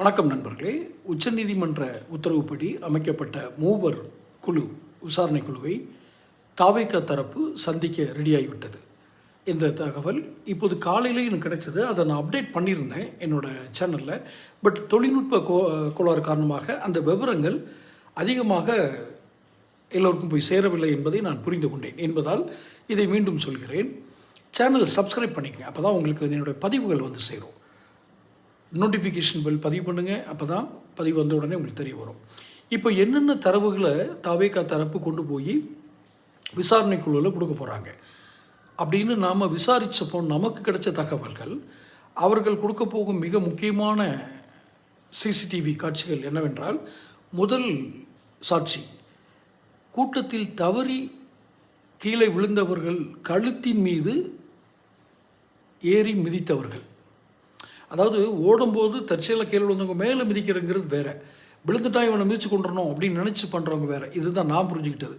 வணக்கம் நண்பர்களே. உச்சநீதிமன்ற உத்தரவுப்படி அமைக்கப்பட்ட மூவர் குழு விசாரணை குழுவை தாவேக்கா தரப்பு சந்திக்க ரெடியாகிவிட்டது. இந்த தகவல் இப்போது காலையில் எனக்கு கிடைச்சது. அதை நான் அப்டேட் பண்ணியிருந்தேன் என்னோடய சேனலில் பட் தொழில்நுட்ப கோ கோளாறு காரணமாக அந்த விவரங்கள் அதிகமாக எல்லோருக்கும் போய் சேரவில்லை என்பதை நான் புரிந்து கொண்டேன் என்பதால் இதை மீண்டும் சொல்கிறேன். சேனல் சப்ஸ்கிரைப் பண்ணிக்கங்க. அப்போ தான் உங்களுக்கு என்னுடைய பதிவுகள் வந்து சேரும். நோட்டிஃபிகேஷன் பில் பதிவு பண்ணுங்கள் அப்போ தான் பதிவு வந்த உடனே உங்களுக்கு தெரிய வரும். இப்போ என்னென்ன தரவுகளை தாவேக்கா தரப்பு கொண்டு போய் விசாரணை குழுவில் கொடுக்க போகிறாங்க அப்படின்னு நாம் விசாரித்தப்போ நமக்கு கிடைச்ச தகவல்கள் அவர்கள் கொடுக்க போகும் மிக முக்கியமான சிசிடிவி காட்சிகள் என்னவென்றால் முதல் சாட்சி கூட்டத்தில் தவறி கீழே விழுந்தவர்கள் கழுத்தின் மீது ஏறி மிதித்தவர்கள். அதாவது ஓடும்போது தற்செயலாக கீழே விழுந்தவங்க மேலே மிதிக்கிறங்கிறது வேறு. விழுந்துட்டா இவனை மிதிச்சு கொண்டுறணும் அப்படின்னு நினச்சி பண்ணுறவங்க வேறு. இதுதான் நான் புரிஞ்சுக்கிட்டது.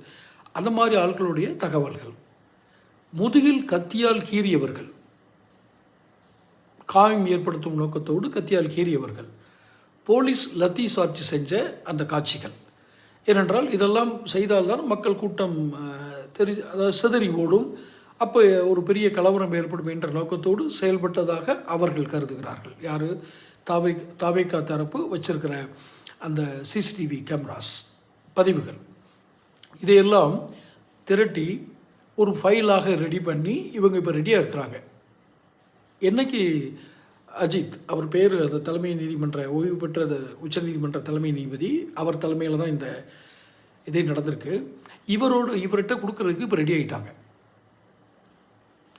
அந்த மாதிரி ஆட்களுடைய தகவல்கள். முதுகில் கத்தியால் கீறியவர்கள். காயம் ஏற்படுத்தும் நோக்கத்தோடு கத்தியால் கீறியவர்கள். போலீஸ் லத்தி சாட்சி செஞ்ச அந்த காட்சிகள். ஏனென்றால் இதெல்லாம் செய்தால்தான் மக்கள் கூட்டம் தெரி அதாவது சிதறி ஓடும். அப்போ ஒரு பெரிய கலவரம் ஏற்படும் என்ற நோக்கத்தோடு செயல்பட்டதாக அவர்கள் கருதுகிறார்கள். யார்? தாவை தாவேக்கா தரப்பு வச்சிருக்கிற அந்த சிசிடிவி கேமராஸ் பதிவுகள். இதையெல்லாம் திரட்டி ஒரு ஃபைலாக ரெடி பண்ணி இவங்க இப்போ ரெடியாக இருக்கிறாங்க. என்னைக்கு அஜித் அவர் பேர் அந்த தலைமை நீதிமன்ற ஓய்வு பெற்ற அந்த உச்சநீதிமன்ற தலைமை நீதிபதி அவர் தலைமையில் தான் இந்த இதே நடந்திருக்கு. இவரோடு இவர்கிட்ட கொடுக்கறதுக்கு இப்போ ரெடி ஆகிட்டாங்க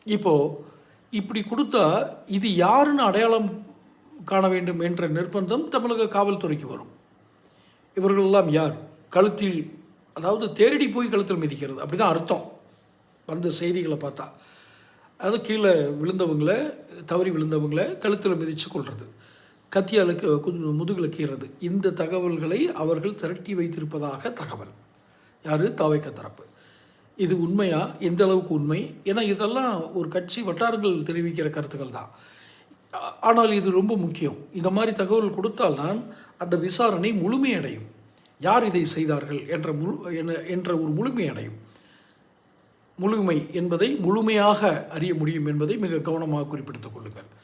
இப்போது இப்படி கொடுத்தா இது யாருன்னு அடையாளம் காண வேண்டும் என்ற நிர்பந்தம் தமிழக காவல்துறைக்கு வரும். இவர்களெல்லாம் யார்? கழுத்தில் அதாவது தேடி போய் கழுத்தில் மிதிக்கிறது. அப்படி தான் அர்த்தம். வந்த செய்திகளை பார்த்தா. அது கீழே விழுந்தவங்கள தவறி விழுந்தவங்கள கழுத்தில் மிதித்து கொள்வது கத்தியாலுக்கு முதுகில் கீறது. இந்த தகவல்களை அவர்கள் திரட்டி வைத்திருப்பதாக தகவல். யார்? தாவைக்க தரப்பு. இது உண்மையா? எந்த அளவுக்கு உண்மை? ஏன்னா இதெல்லாம் ஒரு கட்சி வட்டாரங்கள் தெரிவிக்கிற கருத்துக்கள் தான். ஆனால் இது ரொம்ப முக்கியம். இந்த மாதிரி தகவல் கொடுத்தால்தான் அந்த விசாரணை முழுமையடையும். யார் இதை செய்தார்கள் என்ற முழு என- என்ற ஒரு முழுமையடையும். முழுமை என்பதை முழுமையாக அறிய முடியும் என்பதை மிக கவனமாக குறிப்பிடுத்துக் கொள்ளுங்கள்.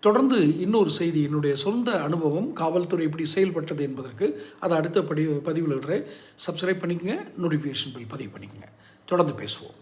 தொடர்ந்து இன்னொரு செய்தி என்னுடைய சொந்த அனுபவம் காவல்துறை எப்படி செயல்பட்டது என்பதற்கு அதை அடுத்த படி பதிவில் விடுறேன் சப்ஸ்கிரைப் பண்ணிக்கங்க நோட்டிஃபிகேஷன் பில் பதிவு பண்ணிக்கங்க. தொடர்ந்து பேசுவோம்.